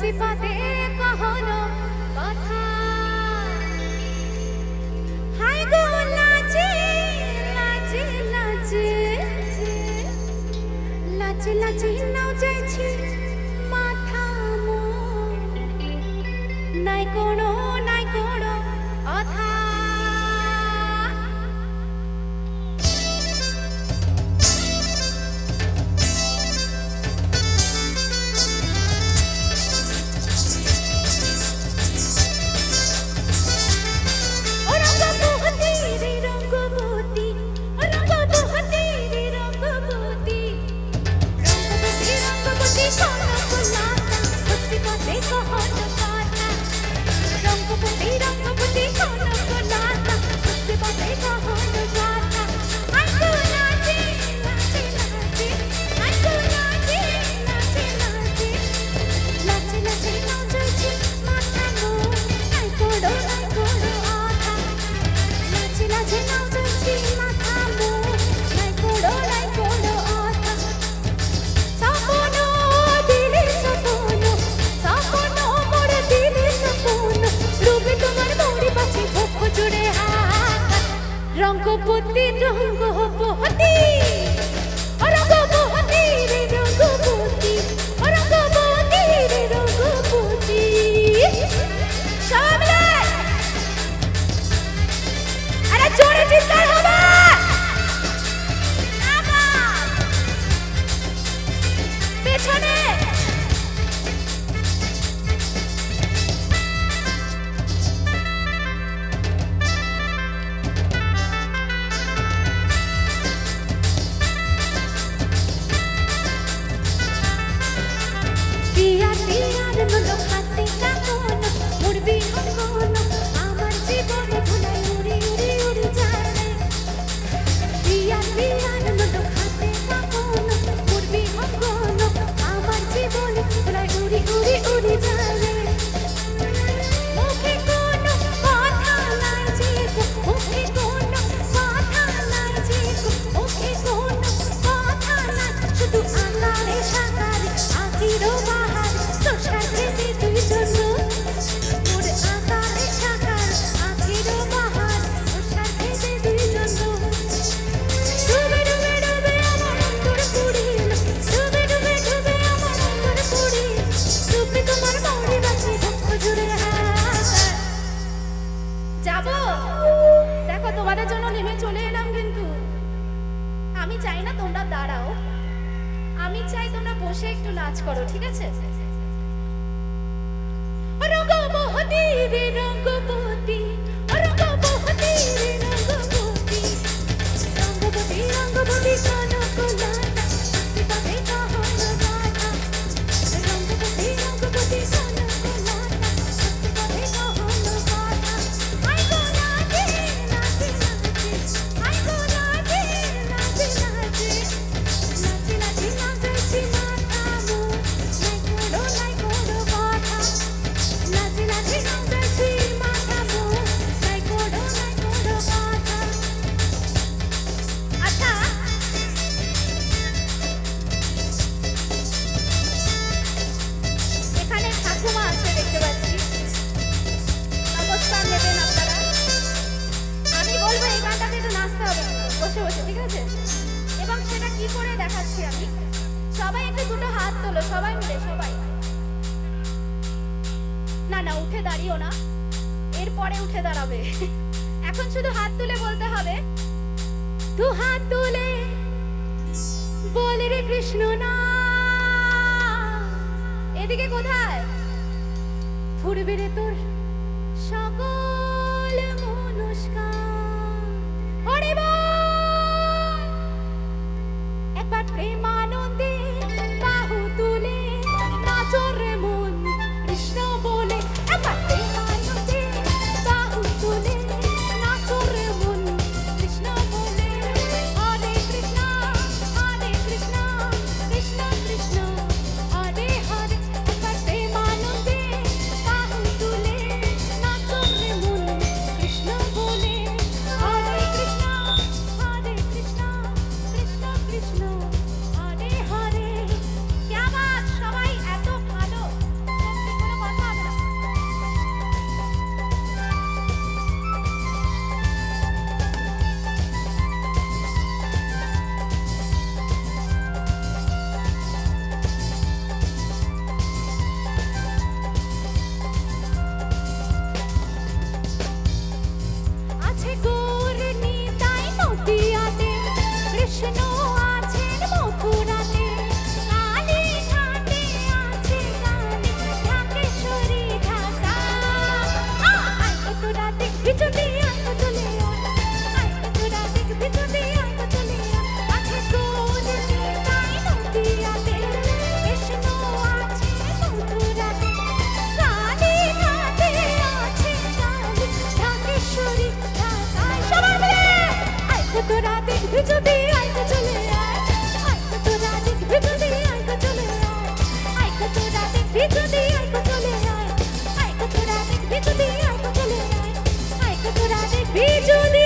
সিফাতে কহনো কথা। হাই গো, লাজে লাজে লাজে লাজে লাজে নাও যাইছি মাথা মো নাই কোনো রঙ্গপতি রঙ্গপতি। যাব? দেখো, তোমাদের জন্য নেমে চলে এলাম কিন্তু। আমি চাই না তোমরা দাঁড়াও। আমি চাই তোমরা বসে একটু নাচ করো, ঠিক আছে? রঙ্গ মোহনী রঙ্গ ঠিক আছে? এবং সেটা কি করে দেখাচ্ছি আমি? সবাই একটু দুটো হাত তোলো, সবাই মিলে, সবাই। না না, উঠে দাঁড়িও না। এরপরে উঠে দাঁড়াবে। এখন শুধু হাত তুলে বলতে হবে, দু হাত তুলে বলে রে কৃষ্ণ না। এদিকে কোথায়? ফুরবে রে তোর সকল মনস্কার। হরে বল তোরা দেখবি যদি আইতে চলে আয়। আইতে তোরা দেখবি যদি আইতে চলে আয়। আইতে তোরা দেখবি যদি আইতে চলে আয়। আইতে তোরা দেখবি যদি আইতে চলে আয়। আইতে তোরা দেখবি যদি